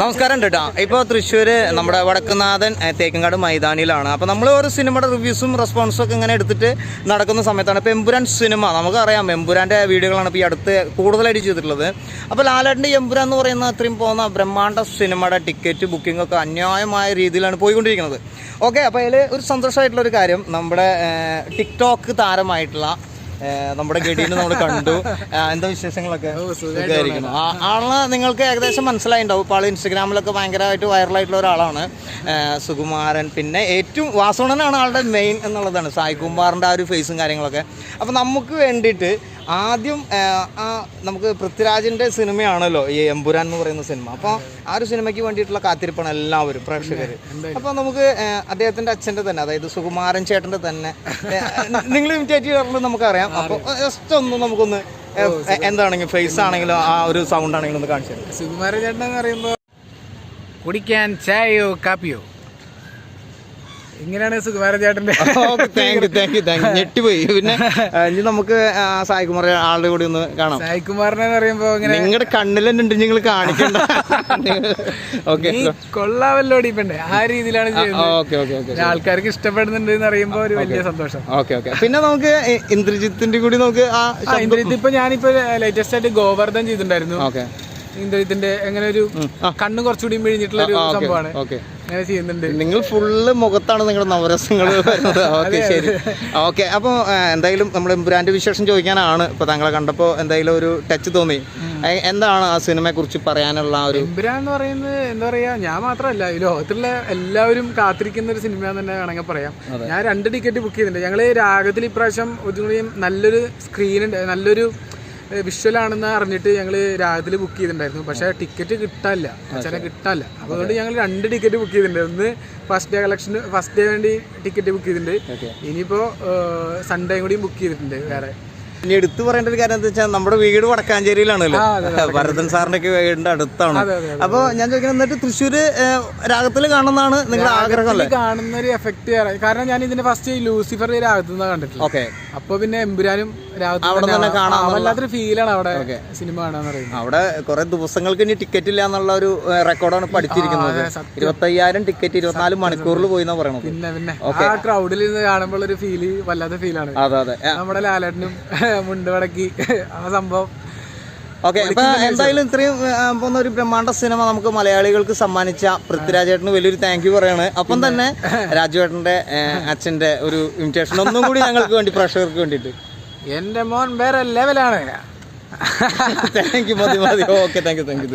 നമസ്കാരം ഉണ്ട് ഇപ്പൊ തൃശ്ശൂര് നമ്മുടെ വടക്കുനാഥൻ തേക്കങ്കാട് മൈതാനിയിലാണ്. അപ്പോൾ നമ്മൾ ഓരോ സിനിമയുടെ റിവ്യൂസും റെസ്പോൺസും ഒക്കെ ഇങ്ങനെ എടുത്തിട്ട് നടക്കുന്ന സമയത്താണ് ഇപ്പോൾ എമ്പുരാൻ സിനിമ. നമുക്കറിയാം എമ്പുരാന്റെ വീഡിയോകളാണ് ഇപ്പൊ ഈ അടുത്ത് കൂടുതലായിട്ട് ചെയ്തിട്ടുള്ളത്. അപ്പോൾ ലാലേട്ടന്റെ എമ്പുരാൻ എന്ന് പറയുന്ന അത്രയും പോകുന്ന ബ്രഹ്മാണ്ട സിനിമയുടെ ടിക്കറ്റ് ബുക്കിംഗ് ഒക്കെ അന്യായമായ രീതിയിലാണ് പോയിക്കൊണ്ടിരിക്കുന്നത്. ഓക്കെ അപ്പോൾ അതിൽ ഒരു സന്തോഷമായിട്ടുള്ള ഒരു കാര്യം. നമ്മുടെ ടിക്ടോക്ക് താരമായിട്ടുള്ള നമ്മുടെ ഗഡീനെ നമ്മൾ കണ്ടു. എന്താ വിശേഷങ്ങളൊക്കെ? സുഖമായിരിക്കുന്നു. ആളെ നിങ്ങൾക്ക് ഏകദേശം മനസ്സിലായിണ്ടാവും ഇപ്പോൾ ആൾ ഇൻസ്റ്റഗ്രാമിലൊക്കെ ഭയങ്കരമായിട്ട് വൈറലായിട്ടുള്ള ഒരാളാണ്. സുകുമാരൻ. പിന്നെ ഏറ്റവും വാസുണനാണ് ആളുടെ മെയിൻ എന്നുള്ളതാണ്. സായികുമാറിന്റെ ആ ഒരു ഫേസും കാര്യങ്ങളൊക്കെ. അപ്പോൾ നമുക്ക് വേണ്ടിയിട്ട് ആദ്യം ആ നമുക്ക് പൃഥ്വിരാജിന്റെ സിനിമയാണല്ലോ ഈ എമ്പുരാൻ എന്ന് പറയുന്ന സിനിമ. അപ്പോൾ ആ ഒരു സിനിമയ്ക്ക് വേണ്ടിയിട്ടുള്ള കാത്തിരിപ്പാണ് എല്ലാവരും പ്രേക്ഷകർ അപ്പോൾ നമുക്ക് അദ്ദേഹത്തിന്റെ അദ്ദേഹത്തിന്റെ അച്ഛന്റെ തന്നെ അതായത് സുകുമാരൻ ചേട്ടന്റെ തന്നെ നിങ്ങൾ ഇമിറ്റേറ്റ് ചെയ്യാറുള്ളത് നമുക്കറിയാം. അപ്പോൾ ജസ്റ്റ് ഒന്ന് നമുക്കൊന്ന് എന്താണെങ്കിലും ഫേസ് ആണെങ്കിലും ആ ഒരു സൗണ്ട് ആണെങ്കിലും ഒന്ന് കാണിച്ചു സുകുമാരൻ ചേട്ടൻ എന്ന് പറയുമ്പോൾ കുടിക്കാൻ ചായയോ കാപ്പിയോ? ഇങ്ങനെയാണ് സുകുമാരൻ ചേട്ടന്റെ okay. Thank you thank you thank you ഞെട്ടിപ്പോയി. പിന്നെ ഇനി നമുക്ക് സായികുമാർ ആളുടെ കൂടി ഒന്ന് കാണാം. സായികുമാറിനെ പറയുമ്പോ ഇങ്ങനെ നിങ്ങളുടെ കണ്ണിൽ തന്നെ ഉണ്ട് നിങ്ങൾ കാണിക്കണ്ട ഓക്കെ നീ കൊള്ളാവല്ലോ പെണ്ണെ ആ രീതിയിലാണ് ചെയ്യുന്നത്. ഓക്കെ ഓക്കെ ഓക്കെ ആൾക്കാർക്ക് ഇഷ്ടപ്പെടുന്നുണ്ട് എന്ന് അറിയുമ്പോ ഒരു വലിയ സന്തോഷം. Okay okay. പിന്നെ നമുക്ക് ഇന്ദ്രജിത്തിന്റെ കൂടി നമുക്ക് ആ ആ ഇന്ദ്രജിത്ത് ഇപ്പൊ ഞാനിപ്പോ ലേറ്റസ്റ്റ് ആയിട്ട് ഗോവർദ്ധൻ ചെയ്തിട്ടുണ്ടായിരുന്നു. ഓക്കെ. ഇന്ദ്രജിത്തിന്റെ എങ്ങനെ ഒരു കണ്ണ് കുറച്ചുകൂടി മിഴിഞ്ഞിട്ടുള്ള ഒരു സംഭവമാണ്. അങ്ങനെ ചെയ്യുന്നുണ്ട്. നിങ്ങൾ ഫുള്ള് മുഖത്താണ് നിങ്ങളുടെ നവരസങ്ങൾ വരുന്നത്. ഓക്കെ ശരി. ഓക്കെ അപ്പോൾ എന്തായാലും നമ്മൾ ബ്രാൻഡ് വിശേഷം ചോദിക്കാനാണ് ഇപ്പോൾ താങ്കളെ കണ്ടപ്പോൾ എന്തായാലും ഒരു ടച്ച് തോന്നി. എന്താണ് ആ സിനിമയെ കുറിച്ച് പറയാനുള്ള ഒരു എന്ന് പറയുന്നത് എന്താ പറയാ ഞാൻ മാത്രമല്ല ഈ ലോകത്തുള്ള എല്ലാവരും കാത്തിരിക്കുന്ന ഒരു സിനിമ തന്നെ വേണമെങ്കിൽ പറയാം. ഞാൻ രണ്ട് ടിക്കറ്റ് ബുക്ക് ചെയ്തിട്ടുണ്ട്. ഞങ്ങൾ രാഗത്തിൽ ഇപ്രാവശ്യം ഒരു നല്ലൊരു സ്ക്രീൻ ഉണ്ട് നല്ലൊരു വിഷ്വൽ ആണെന്ന് അറിഞ്ഞിട്ട് ഞങ്ങൾ രാത്രി ബുക്ക് ചെയ്തിട്ടുണ്ടായിരുന്നു. പക്ഷേ ടിക്കറ്റ് കിട്ടാല്ല അച്ഛനെ കിട്ടാല്ല അതുകൊണ്ട് ഞങ്ങൾ രണ്ട് ടിക്കറ്റ് ബുക്ക് ചെയ്തിട്ടുണ്ട്. ഒന്ന് first day collection first day വേണ്ടി ടിക്കറ്റ് ബുക്ക് ചെയ്തിട്ടുണ്ട്. ഇനിയിപ്പോൾ സൺഡേ കൂടി ബുക്ക് ചെയ്തിട്ടുണ്ട് വേറെ. ഇനി എടുത്തു പറയേണ്ട ഒരു കാര്യം എന്താ വെച്ചാൽ നമ്മുടെ വീട് വടക്കാഞ്ചേരിയിലാണല്ലോ. ഭരതൻ സാറിന്റെ ഒക്കെ വീടിന്റെ അടുത്താണ്. അപ്പോൾ ഞാൻ ചോദിക്കുന്നത് എന്നിട്ട് തൃശ്ശൂര് രാഗത്തിൽ കാണുന്നതാണ് നിങ്ങളുടെ ആഗ്രഹം അല്ലേ? കാണുന്ന ഒരു എഫക്റ്റ് കാരണം ഞാൻ ഇതിന്റെ ഫസ്റ്റ് ലൂസിഫർ രാഗത്തു നിന്നാണ് കണ്ടിട്ടുള്ളത്. അപ്പൊ പിന്നെ എമ്പുരാനും അവിടെ തന്നെ കാണാം വല്ലാത്തൊരു ഫീലാണ് അവിടെ സിനിമ പറയുന്നത്. അവിടെ കുറെ ദിവസങ്ങൾക്ക് ഇനി ടിക്കറ്റ് ഇല്ല എന്നുള്ള ഒരു റെക്കോർഡാണ് പഠിച്ചിരിക്കുന്നത്. ഇരുപത്തയ്യായിരം ടിക്കറ്റ് ഇരുപത്തിനാല് മണിക്കൂറിൽ പോയി എന്നാ പറയണത്. പിന്നെ പിന്നെ. ആ ക്രൗഡിൽ ഇരുന്ന് കാണുമ്പോൾ ഒരു ഫീൽ വല്ലാത്ത ഫീലാണ് അതെ അതെ. നമ്മുടെ ലാലേട്ടനും മുണ്ട് വടക്കി. ആ സംഭവം. ഓക്കെ അപ്പൊ എന്തായാലും ഇത്രയും പോകുന്ന ഒരു ബ്രഹ്മാണ്ട സിനിമ നമുക്ക് മലയാളികൾക്ക് സമ്മാനിച്ച പൃഥ്വിരാജേട്ടന് വലിയൊരു താങ്ക് യു പറയാണ്. അപ്പം തന്നെ രാജുവേട്ടന്റെ അച്ഛന്റെ ഒരു ഇൻവിറ്റേഷൻ ഒന്നും കൂടി ഞങ്ങൾക്ക് വേണ്ടി പ്രേക്ഷകർക്ക് വേണ്ടിയിട്ട്. എന്റെ മോൻ വേറെ ലെവലാണ് താങ്ക് യു മതി മതി. Okay thank you thank you